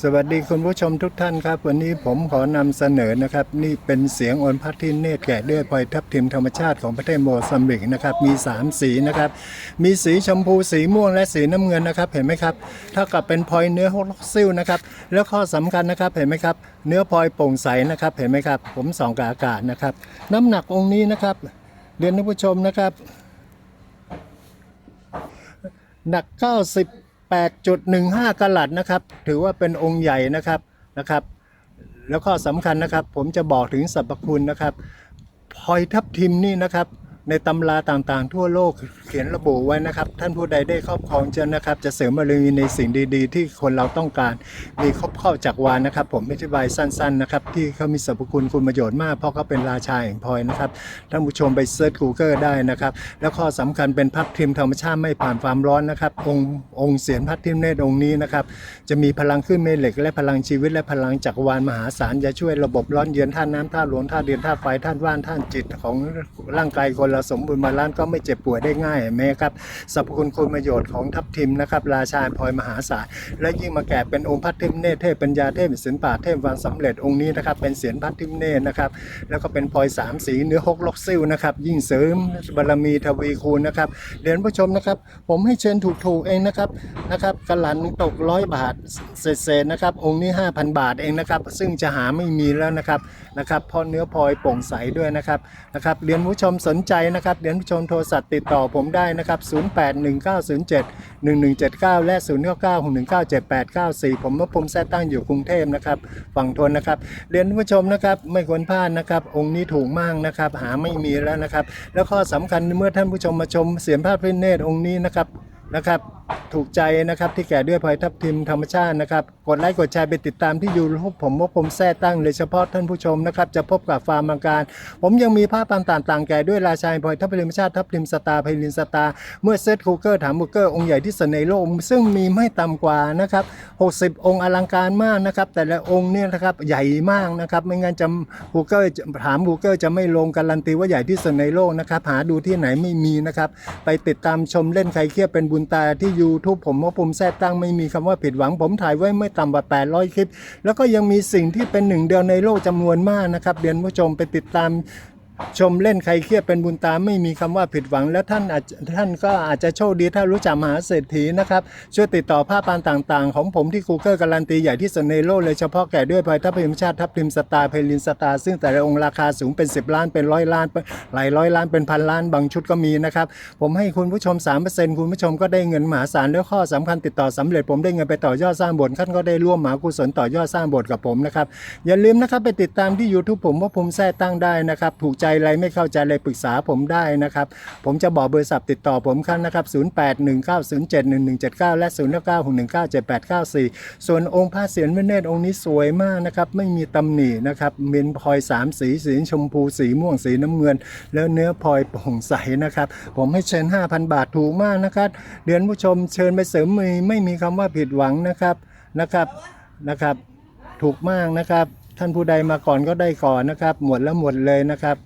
สวัสดีคุณผู้ชมทุกท่านครับ วันนี้ผมขอนำเสนอนะครับ นี่เป็นเสียงโอนพัดที่เนตรแกะด้วยพลอยทับทิมธรรมชาติของประเทศโมซัมบิกนะครับมี 3 สีนะครับ มีสีชมพูสีม่วงและสีน้ำเงินนะครับ เห็นไหมครับเท่ากับเป็นพลอยเนื้อฮอกซิลนะครับ แล้วข้อสำคัญนะครับเห็นไหมครับ เนื้อพลอยโปร่งใสนะครับ เห็นไหมครับ ผมส่องกับอากาศนะครับ น้ำหนักองค์นี้นะครับเรียนท่านผู้ชมนะครับ หนัก 8.15กะลัดนะครับ ถือว่าเป็นองค์ใหญ่นะครับนะครับ แล้วก็สำคัญนะครับ ผมจะบอกถึงสรรพคุณนะครับพลอยทับทิมนี่นะครับ ในตำราต่างๆ ทั่วโลกเขียนระบุไว้นะครับ ท่านผู้ใดได้ครอบครองจะนะครับ จะเสริมบารมีในสิ่งดี ๆ ที่คนเราต้องการ มีครบข้าจักรวาลนะครับ ผมอธิบายสั้น ๆ นะครับ ที่เขามีสรรพคุณคุณประโยชน์มาก เพราะเขาเป็นราชาแห่งพลอยนะครับ ท่านผู้ชมไปเซิร์ช Google ได้นะครับ แล้วข้อสำคัญเป็นพัดทิมธรรมชาติไม่ผ่านความร้อนนะครับ องค์องค์เสียนพัดทิมเนตรองค์นี้นะครับ จะมีพลังขึ้นเมเหล็ก และพลังชีวิตและพลังจักรวาลมหาศาลจะช่วยระบบร้อนเย็นธาตุน้ำธาตุลมธาตุเดือนธาไฟธาตุว่านธาตุจิตของร่างกายคนเราสมบูรณ์บาล้านก็ไม่เจ็บป่วยได้ง่ายแม้ครับสรรพคุณคุณประโยชน์ของทัพทิมนะครับราชาพลอยมหาศาลและยิ่งมาแก่เป็นองค์พัดทิมเนตเทพปัญญาเทพศิลปาเทพวันสำเร็จองค์นี้นะครับเป็นเสียนพัดทิมเนตนะครับแล้วก็เป็นพลอยสามสีเนื้อหกลกซิ่วนะครับยิ่งเสริมบารมีทวีคูณนะครับเรียนผู้ชมนะครับ ผมให้เชิญถูกๆเองนะครับนะครับกระหลันตกร้อยบาทเศษๆนะครับองค์นี้ 5,000 บาทเองนะครับ ซึ่งจะหาไม่มีแล้วนะครับนะครับพรเนื้อพลอยโปร่งใสด้วยนะครับนะครับเรียนผู้ชมสนใจนะครับเรียนผู้ชมโทรศัพท์ติดต่อผมได้นะครับ 0819071179 และ 0961978894 ผมว่าผมแท้ตั้งอยู่กรุงเทพนะครับฝั่งทนนะครับเรียนผู้ชมนะครับไม่ควรพลาดนะครับ องค์นี้ถูกมากนะครับ หาไม่มีแล้วนะครับ แล้วข้อสำคัญเมื่อท่านผู้ชมมาชมเสียงภาพพิเนตรองค์นี้นะครับ นะครับ ถูกใจนะครับที่แก่ด้วยพลอยทับทิมธรรมชาตินะครับ กดไลค์กดแชร์ไปติดตามที่ยูทูบผมว่าผมแท้ตั้งเลยเฉพาะท่านผู้ชมนะครับ จะพบกับฟาร์มมังการ ผมยังมีภาพต่างๆต่างแก่ด้วยราชาพลอยทับทิมธรรมชาติทับทิมสตาร์ไพลินสตาร์เมื่อเซตคูเกอร์ถามบูเกอร์องค์ใหญ่ที่สุดในโลก ซึ่งมีไม่ต่ำกว่านะครับ60 องค์อลังการมากนะครับ แต่ละองค์เนี่ยนะครับใหญ่มากนะครับ ไม่งั้นจะฮูเกอร์ถามฮูเกอร์จะไม่ลงการันตีว่าใหญ่ที่สุดในโลกนะครับหาดูที่ไหนไม่มีนะครับไปติดตามชมเล่นใครเครียดเป็นบุุญตาที่ YouTube ผมว่าผมแท้ตั้งไม่มีคำว่าผิดหวัง ผมถ่ายไว้ไม่ต่ำกว่า 800 คลิป แล้วก็ยังมีสิ่งที่เป็นหนึ่งเดียวในโลกจำนวนมากนะครับเรียนผู้ชมไปติดตาม ชมเล่นใครเครียดเป็นบุญตาไม่มีคำว่าผิดหวัง แล้วท่านอาจท่านก็อาจจะโชคดีถ้ารู้จักมหาเศรษฐีนะครับ ช่วยติดต่อภาพปานต่างๆ ของผมที่ Google การันตีใหญ่ที่สุดในโลกเลยเฉพาะแก่ด้วยพลอยทัพพิมชาติทัพพิมสตาร์เพลินสตาร์ซึ่งแต่ละองค์ราคาสูงเป็น 10 ล้านเป็นร้อยล้านหลายร้อยล้านเป็นพันล้านบางชุดก็มีนะครับ ผมให้คุณผู้ชม 3%คุณผู้ชมก็ได้เงินมหาศาลแล้วข้อสำคัญติดต่อสำเร็จผมได้เงินไปต่อยอดสร้างบสถ์ท่านก็ได้ร่วมมหากุศลต่อยอดสร้างบสถ์กับผมนะครับอย่าลืมนะครับไปติดตามที่ YouTube ผมว่าผมแท้ตั้งได้นะครับถูกใจอะไรไม่เข้าใจอะไรปรึกษาผมได้นะครับ ผมจะบอกเบอร์ศัพท์ติดต่อผมครับนะครับ 0819071179 และ 0961978894 ส่วนองค์พระเศียรเวเนตรองค์นี้สวยมากนะครับ ไม่มีตำหนินะครับเมนพลอยสามสีสีชมพูสีม่วงสีน้ำเงิน แล้วเนื้อพลอยโปร่งใสนะครับ ผมให้เชิญ 5,000 บาทถูกมากนะครับ เดือนผู้ชมเชิญไปเสริมมือไม่มีคำว่าผิดหวังนะครับนะครับนะครับ ถูกมากนะครับ ท่านผู้ใดมาก่อนก็ได้ก่อนนะครับ หมดแล้วหมดเลยนะครับ